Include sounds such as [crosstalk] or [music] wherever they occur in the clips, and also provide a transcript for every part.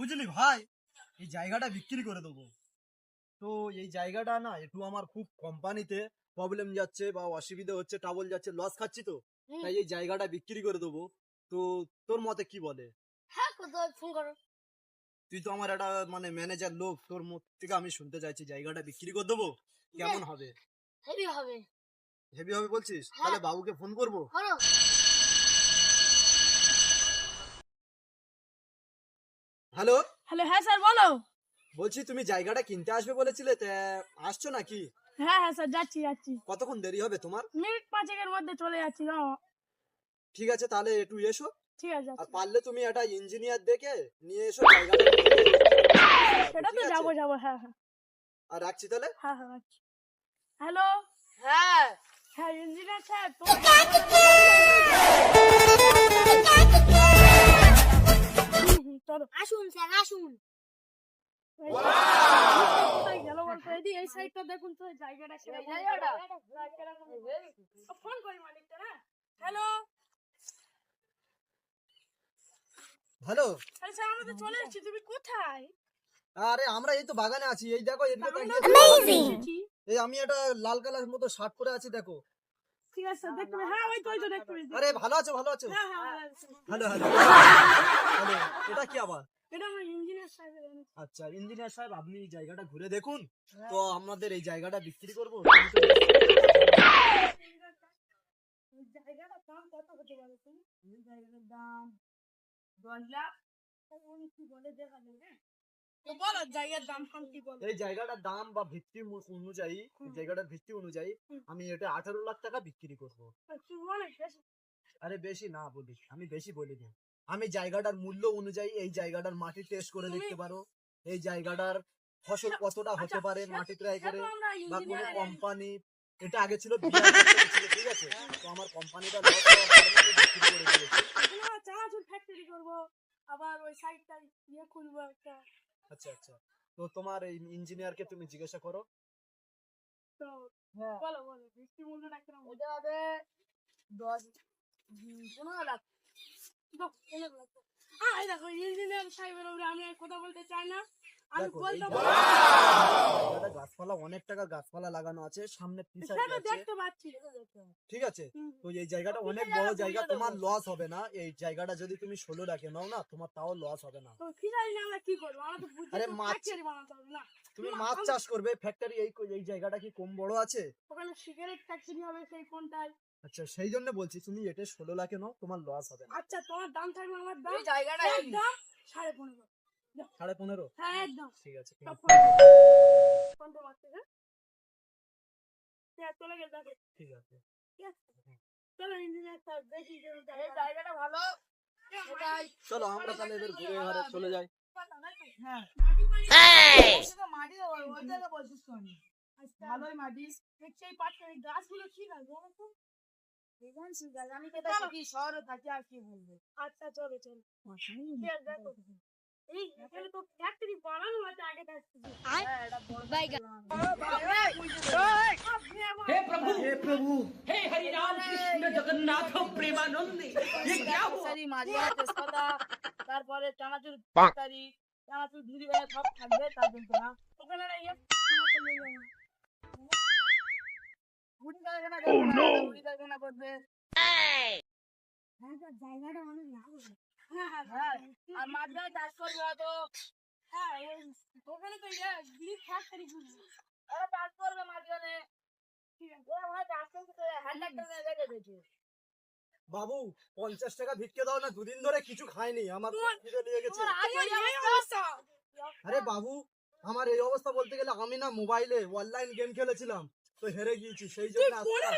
বুঝলি ভাই? এই জায়গাটা বিক্রি করে দেবো। তো এই জায়গাটা না একটু আমার খুব কোম্পানিতে প্রবলেম যাচ্ছে বা অসুবিধা হচ্ছে টাবল যাচ্ছে লস খাচ্ছি তো। তাই এই জায়গাটা বিক্রি করে দেবো। তো তোর মতে কি বলে? হ্যাঁ ফোন করো। তুই তো আমার একটা মানে ম্যানেজার লোক তোর মুখ থেকে আমি শুনতে চাইছি জায়গাটা বিক্রি করে দেবো? কেমন হবে? হেভি হবে। হেভি হবে বলছিস? হ্যাঁ। তাহলে বাবুকে ফোন করব? হ্যালো? হ্যালো হ্যাঁ স্যার বলো। বলছি তুমি জায়গাটা কিনতে আসবে বলেছিলে তা আসছো নাকি? হ্যাঁ হ্যাঁ স্যার যাচ্ছি যাচ্ছি। কতক্ষণ দেরি হবে তোমার? মিনিট পাঁচেকের মধ্যে চলে যাচ্ছি না ঠিক আছে তাহলে একটু এসো। ঠিক আছে আর পারলে তুমি একটা ইঞ্জিনিয়ার দেখে নিয়ে এসো জায়গাটা। সেটা তো? যাব যাব হ্যাঁ হ্যাঁ। আর রাখছি তাহলে? হ্যাঁ হ্যাঁ রাখছি। হ্যালো? হ্যাঁ। হ্যাঁ ইঞ্জিনিয়ার স্যার তো আসুন স্যার আসুন। এই সাইডটা দেখুন তো জায়গাটা? ফোন করি মালিকটা হ্যাঁ? হ্যালো হ্যালো আরে আমরা তো চলে এসেছি তুমি কোথায়? আরে আমরা এই তো বাগানে আছি। এই দেখো আমরা এসেছি। এই আমি একটা লাল কালার মতো শার্ট পরে আছি দেখো। ঠিক আছে দেখতে হ্যাঁ ওই তো ওই তো দেখতে আরে ভালো আছো ভালো আছো? হ্যাঁ হ্যাঁ হ্যাঁ, হ্যালো হ্যালো হ্যালো এটা কি আবার? এটা আমার ইঞ্জিনিয়ার সাহেবের আচ্ছা ইঞ্জিনিয়ার সাহেব আপনি এই জায়গাটা ঘুরে দেখুন। হ্যাঁ। তো আমাদের এই জায়গাটা বিক্রি করব। এই জায়গাটার দাম কত হতে পারে জায়গাটার দাম দশ লাখ। কি বলে দেখা যাবে বলো বলে? এই জায়গাটার দাম বা ভিত্তি অনুযায়ী জায়গাটার ভিত্তি অনুযায়ী আমি এটা আঠারো লাখ টাকা বিক্রি করব। আরে বেশি না বলি আমি বেশি বলিনি আমি জায়গাটার মূল্য অনুযায়ী এই জায়গাটার মাটি টেস্ট করে দেখতে পারো। এই জায়গাটার ফসল কতটা হতে আচ্ছা, পারে মাটি ট্রাই করে বা কোনো কোম্পানি এটা আগে ছিল ঠিক আছে? তো আমার কোম্পানিটা করব আবার ওই সাইডটাই ইয়ে খুলবো একটা। আচ্ছা আচ্ছা। তো তোমার এই ইঞ্জিনিয়ারকে তুমি জিজ্ঞাসা করো। তো হ্যাঁ। বলো বলো বৃষ্টি ওটা হবে দশ পনেরো লাখ। দেখো ইঞ্জিনিয়ার সাহেবের আমি কথা বলতে চাই না। আমি গাছপালা অনেক টাকা গাছপালা লাগানো আছে সামনে পিছাই দেখতে পাচ্ছি। ঠিক আছে? তো এই জায়গাটা অনেক বড় জায়গা তোমার লস হবে না। এই জায়গাটা যদি তুমি ষোলো রাখে নাও না তোমার তাও লস হবে না। তো ফিরাই না আমরা কি করব? আমরা তো বুঝি আরে মাছ- না। তুমি মাছ চাষ করবে ফ্যাক্টরি এই এই জায়গাটা কি কম বড় আছে? ওখানে সিগারেট ফ্যাক্টরি হবে সেই কোনটায়? আচ্ছা সেই জন্য বলছি তুমি এটা ষোলো লাখে নাও তোমার লস হবে না। আচ্ছা তোমার দাম থাকবে আমার দাম এই জায়গাটা সাড়ে পনেরো। সাড়ে পনেরো? হ্যাঁ একদম। ঠিক আছে হ্যাঁ? হ্যাঁ, চলে গেছে ঠিক আছে। চলো ইঞ্জিনিয়ার স্যার দেখি যে ওই এই জায়গাটা- জায়গাটা ভালো চলো আমরা তাহলে এবার ঘুরে ঘরে চলে যাই। হ্যাঁ। আচ্ছা, ভালোই মাটি। গাছগুলো কি আমি শহরে থাকি আর কি বলব। আচ্ছা চলো চলো। দেখো। এই এখানে তো ফ্যাক্টরি বানানো আছে আগে থাকতে হ্যাঁ এটা বড় हे प्रभु हे प्रभु हे हरि राम कृष्ण जगन्नाथ प्रेमानंद ये क्या हुआ সারি মারিয়া তেজপাতা তারপরে চানাচুর তরকারি চানাচুর ধুরি বেলা সব থাকবে তার জন্য না ওখানে না ইয়ে মুড়ি কারখানা করবে না, মুড়ি কারখানা করবে হ্যাঁ স্যার, জায়গাটা অনেক লাভ হবে। হ্যাঁ আর চাষ করবে হয়তো হ্যাঁ ওখানে তো ইয়ে ফ্যাক্টরি খুলবে ওরা চাষ করবে মাঝখানে বাবু পঞ্চাশ টাকা ভিক্ষে দাও না দুদিন ধরে কিছু খায়নি আমার গেছে। আরে বাবু আমার এই অবস্থা বলতে গেলে আমি না মোবাইলে অনলাইন গেম খেলেছিলাম। তো হেরে গিয়েছি সেই জন্য হয়ে।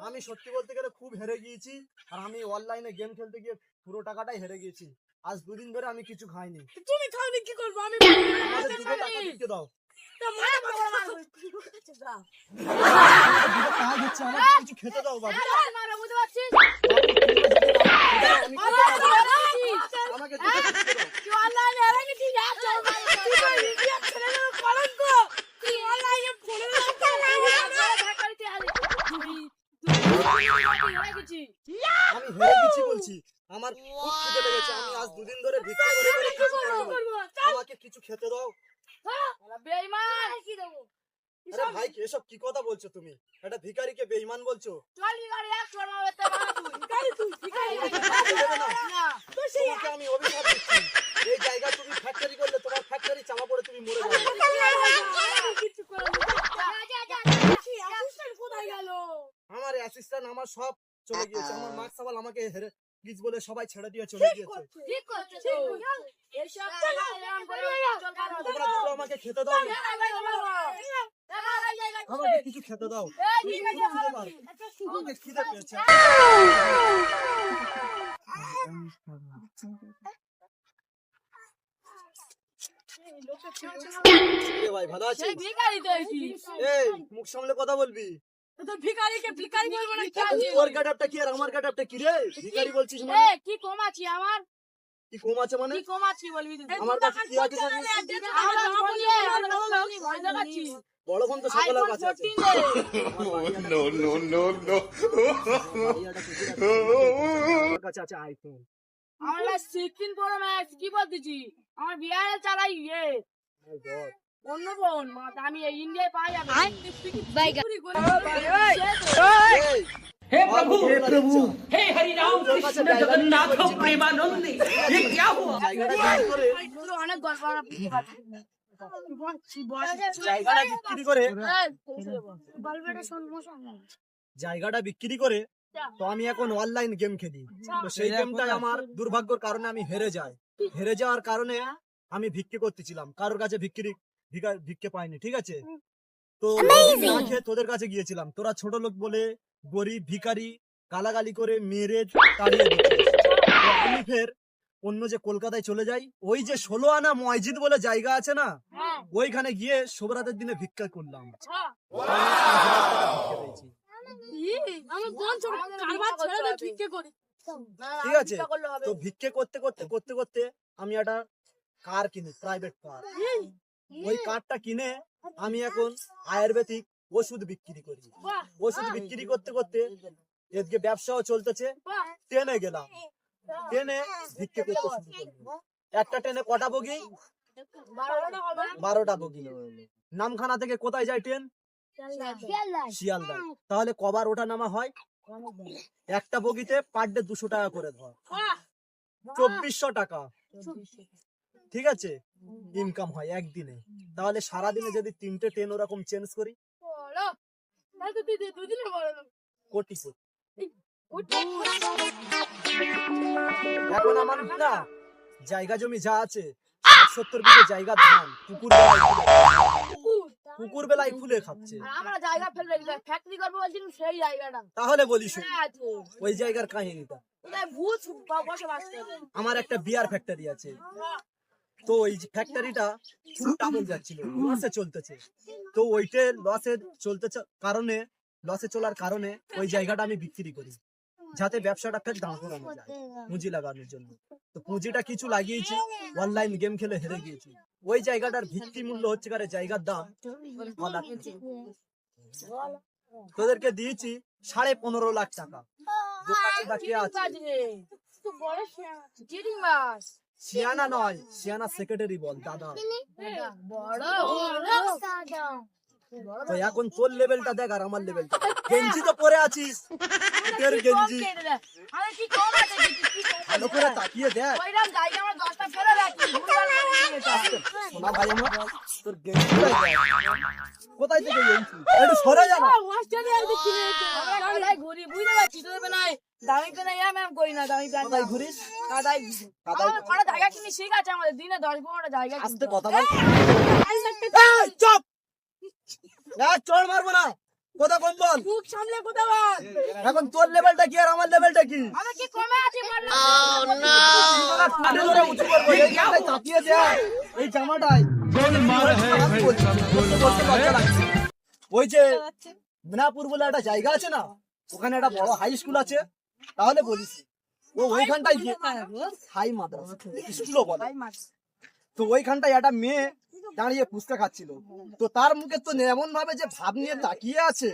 আমি সত্যি বলতে গেলে খুব হেরে গিয়েছি আর আমি অনলাইনে গেম খেলতে গিয়ে পুরো টাকাটাই হেরে গিয়েছি আজ দুদিন ধরে আমি কিছু খাইনি তুমি তাহলে কি করব আমি টাকা দিতে দাও আমাকে কিছু খেতে দাও বাবু হ্যাঁ, মারবো, বুঝতে পারছিস? আমি খেতে আরে, পারব না। মারবো। আমাকে দুটো খেতে দাও তুই online এ এর আগে ঠিক আছে, চল মারবো। তুই তো ইন্ডিয়ার ছেলেদের কলঙ্ক তুই অনলাইনে পনেরো লাখ টাকা ফ্যাক্টরিতে আলি। তুই- তুই- তুই হয়ে গেছিস। আমি হেরে গেছি বলছি আমার খুব খিদে লেগেছে আমি আজ দুদিন ধরে ভিক্ষা করে করে কিছু পাইনি। আমাকে কিছু খেতে দাও। বেইমান কি দেবো? আরে ভাই এসব কি কথা বলছো তুমি? ভিখারিকে বেঈমান বলছো? চল গাড়ি এক শর্মা বেতে বানা তুই তুই গাড়ি দেবে না না তোমাকে আমি অভিশাপ দিচ্ছি। এই জায়গা তুমি ফ্যাক্টরি করলে তোমার ফ্যাক্টরি চাপা পড়ে তুমি মরে যাবে। কিছু করে কোথায় গেল? আমার অ্যাসিস্ট্যান্ট আমার সব চলে গিয়েছে। আমার মার্কস সাবাল আমাকে হেরে গিজ বলে সবাই ছেড়ে দিয়ে চলে গিয়েছে। আমাকে খেতে দাও। আমাকে কিছু খেতে দাও। খিদে পেয়েছে। ভালো এই মুখ সামলে কথা বলবি? তো ভিখারিকে ভিখারি বলব না কি তোর গাডাপটা কি আর আমার গাডাপটা কি রে ভিখারি বলছিস এ মানে কি কম আছি আমার কি কম আছে মানে কি কম আছি বলবি তুই আমার কাছে কি আছে জানিস? আমরা বলি আমরা বলি ভয় দেখাচ্ছি বড় ফোন তো সকলের কাছে আছে 14 দে no, no, no, no. আমার কাছে আছে আইফোন আমরা সিক্সটিন প্রো ম্যাক্স কি বলতেছি আমার বিহারে চালাই ইয়ে অন্য ফোন আমি এই ইন্ডিয়ায় পাই যাবে এই हे प्रभु हे प्रभु हे हरि राम कृष्ण जगन्नाथ प्रेमानंद ये क्या हुआ জায়গাটা বিক্রি করে অনেক গল্প আমরা জায়গাটা বিক্রি করে বালবেটা সমস্যা নেই জায়গাটা বিক্রি করে তো আমি এখন অনলাইন গেম খেলি তো সেই গেমটাই আমার দুর্ভাগ্যের কারণে আমি হেরে যাই হেরে যাওয়ার কারণে আমি ভিক্ষে করতেছিলাম কারোর কাছে ভিক্ষি ভিক্ষা- ভিক্ষে পাইনি ঠিক আছে? তো তোদের কাছে গিয়েছিলাম। তোরা ছোট লোক বলে গরিব ভিখারি গালাগালি করে মেরে তাড়িয়ে আমি ফের অন্য যে কলকাতায় চলে যাই ওই যে ষোলো আনা মসজিদ বলে জায়গা আছে না হ্যাঁ। ওইখানে গিয়ে শোভরাতের দিনে ভিক্ষা করলাম। করি। ঠিক আছে? তো ভিক্ষে করতে করতে করতে করতে আমি একটা কার কিনি প্রাইভেট কার ওই কারটা কিনে আমি এখন আয়ুর্বেদিক ওষুধ বিক্রি করি। ওষুধ বিক্রি করতে করতে এদিকে ব্যবসাও চলতেছে ট্রেনে গেলাম। ট্রেনে ভিক্ষে করতে শুরু করলাম। একটা ট্রেনে কটা বগি? বারোটা বারোটা বগি। নামখানা থেকে কোথায় যায় ট্রেন? শিয়ালদা তাহলে কবার ওটা নামা হয়? একটা বগিতে পার ডে দুশো টাকা করে ধর। চব্বিশশো টাকা। ঠিক আছে? ইনকাম হয় একদিনে। তাহলে সারাদিনে যদি তিনটে ট্রেন ওরকম চেঞ্জ করি? কোটি এখন আমার না? জায়গা জমি যা আছে সত্তর বিঘে জায়গা ধান ফুলে। পুকুর? বেলায় খাচ্ছে। আমরা জায়গা ফেলে ফ্যাক্টরি করব বলছিলাম সেই জায়গাটা। তাহলে বলি শোন, কোথায় আছে ওই জায়গার কাহিনীটা। ভূত বসবাস আমার একটা বিয়ার ফ্যাক্টরি আছে। তো ওই যে ফ্যাক্টরিটা খুব টাবল যাচ্ছিল লসে চলতেছে। তো ওইটে লসে চলতে কারণে লসে চলার কারণে ওই জায়গাটা আমি বিক্রি করি যাতে ব্যবসাটা ফের দাঁড় করানো যায় পুঁজি লাগানোর জন্য। তো পুঁজিটা কিছু লাগিয়েছি অনলাইন গেম খেলে হেরে গিয়েছি। ওই জায়গাটার ভিত্তি মূল্য হচ্ছে কারে জায়গার দাম। তোদেরকে দিয়েছি সাড়ে পনেরো লাখ টাকা। আছে? সিয়ানা নয় সিয়ানা সেক্রেটারি বল দাদা। তো এখন তোর লেভেলটা দেখ আর আমার লেভেলটা [laughs] গেঞ্জি তো পরে আছিস। তোর গেঞ্জি? ভালো করে তাকিয়ে দেখ। সোনা ভাই আমার তোর গেঞ্জিটাই দেখ। কোথায় থেকে একটু সরে যা না। অস্ট্রেলিয়ার দিকে আমরা কোথায় ঘুরি বুঝতে পেনাই দামি পেনাই এম এম করি না দামি কোথায় ঘুরিস? কাদাই আমাদের জায়গা কিনে শিখ আছে আমাদের দিনে দশ পনেরোটা জায়গা আস্তে কথা বল। এই, চুপ! চড় মারবো না। কথা কম বল। মুখ সামলে বল। এখন তোর লেভেলটা কি আর আমার লেভেলটা কি? আমি কি কমে আছি বল এই জামাটায় লাগছে। ওই যে মিনাপুর বলে একটা জায়গা আছে না ওখানে একটা বড় হাই স্কুল আছে। তাহলে বলিস। ও ওইখানটায় হাই মাদ্রাসা? স্কুলও বলে। তো ওইখানটায় একটা মেয়ে দাঁড়িয়ে ফুচকা খাচ্ছিল। তো তার মুখে তো এমন ভাবে যে ভাব নিয়ে তাকিয়ে আছে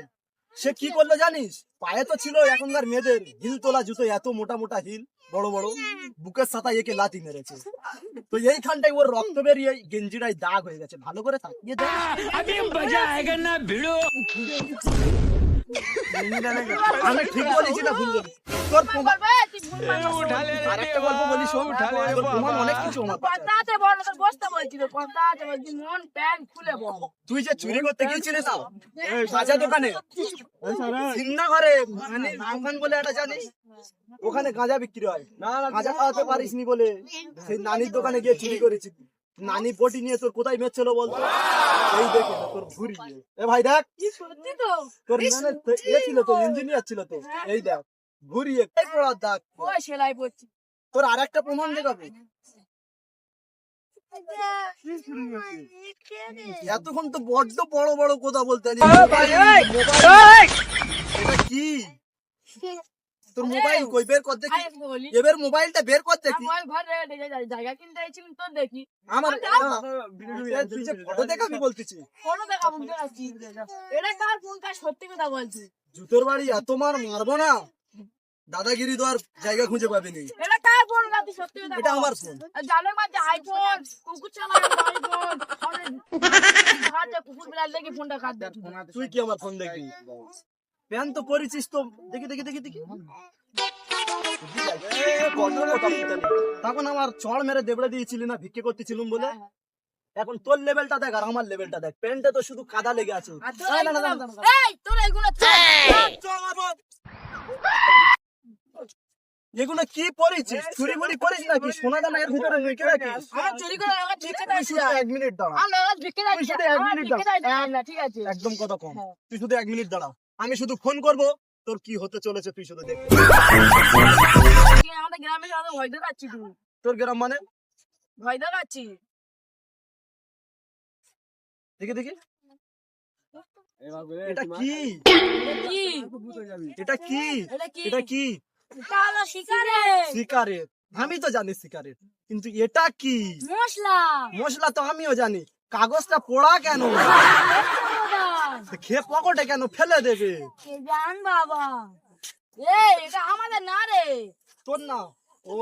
সে কি করল জানিস? পায়ে তো ছিল এখনকার মেয়েদের হিল তোলা জুতো এত মোটা মোটা হিল। বড় বড় বুকের সাথা একে লাতি মেরেছে। তো এইখানটায় ওর রক্ত বেরিয়ে গেঞ্জিটায় দাগ হয়ে গেছে। ভালো করে থাকিয়ে দেখ। আমি ঠিক বলেছি না ভুল তোর তুই আরেকটা গল্প বলি শোন তোর অনেক কিছু আমার কাছে আছে। কথা আছে বল তোর বসতে বলছি তো, বলছি, মন প্যান্ট খুলে বল। তুই যে চুরি করতে গিয়েছিলিস দোকানে? সিন্না ঘরে মানে বলে একটা জানিস? ওখানে গাঁজা বিক্রি হয়। না গাঁজা খাওয়াতে পারিস নি বলে সেই নানির দোকানে গিয়ে চুরি করেছি। নানি পটি নিয়ে তোর কোথায় মেচ্ছিল বলতো? এই দেখে তোর ঘুরি এ ভাই দেখ তো? তোর মানে ছিল তো ইঞ্জিনিয়ার ছিল তো। এই দেখ। ঘুরিয়ে পড়ার দাগ ওই সেলাই পড়ছি। তোর আর একটা প্রমাণ দেখাবো এতক্ষণ তো বড্ড বড় বড় কথা বলতে এটা কি? তোর মোবাইল কই? বের কর দেখি। এবার মোবাইলটা বের কর দেখি। জায়গা কিনতে এসেছিলাম তো দেখি। আমার দাও। না, তুই যে ফটো দেখাবি বলতেছি। দেখা এটা কার ফোন কার সত্যি কথা বলছি। জুতোর বাড়ি এত মার মারবো না। দাদাগিরি তো আর জায়গা খুঁজে পাবি নি এটা কার ফোন না তুই সত্যি কথা এটা আমার ফোন জালের আইফোন কুকুর চালায় আইফোন হাতে কুকুর বিড়াল দেখি ফোনটা কাট দে তুই কি আমার ফোন দেখবি? প্যান তো পরেছিস তো দেখি দেখি দেখি। দেখি মোটা পিটালি। তখন আমার চড় মেরে দেবড়ে দিয়েছিলি না ভিক্ষে করতেছিলুম বলে? এখন তোর লেভেলটা দেখ আর আমার লেভেলটা দেখ। প্যান্টে তো শুধু কাদা লেগে আছে। তোর এগুলো। এগুলো কি পরেছিস চুরি মুড়ি করিস নাকি? সোনা দানা এর ভিতরে রেখে রাখিস। আমার চুরি করে লাগা ঠিক আছে তুই শুধু এক মিনিট দাঁড়া। আমার লাগা ভিক্ষে তুই শুধু এক মিনিট দাঁড়া। না ঠিক আছে। একদম কথা কম। তুই শুধু এক মিনিট দাঁড়া। আমি শুধু ফোন করব তোর কি হতে চলেছে তুই শুধু দেখ আমাদের গ্রামে সাথে ভয় দেখাচ্ছি তুই। তোর গ্রাম মানে? ভয় দেখাচ্ছি। দেখি দেখি। এটা কি? এটা কি? এটা কি? সিগারেট। আমি তো জানি সিগারেট কিন্তু এটা কি? মশলা। মশলা তো আমিও জানি। কাগজটা পোড়া কেন? [laughs] খেয়ে পকেটে কেন ফেলে দেবে? জান বাবা। এটা আমাদের না রে। তোর না। ও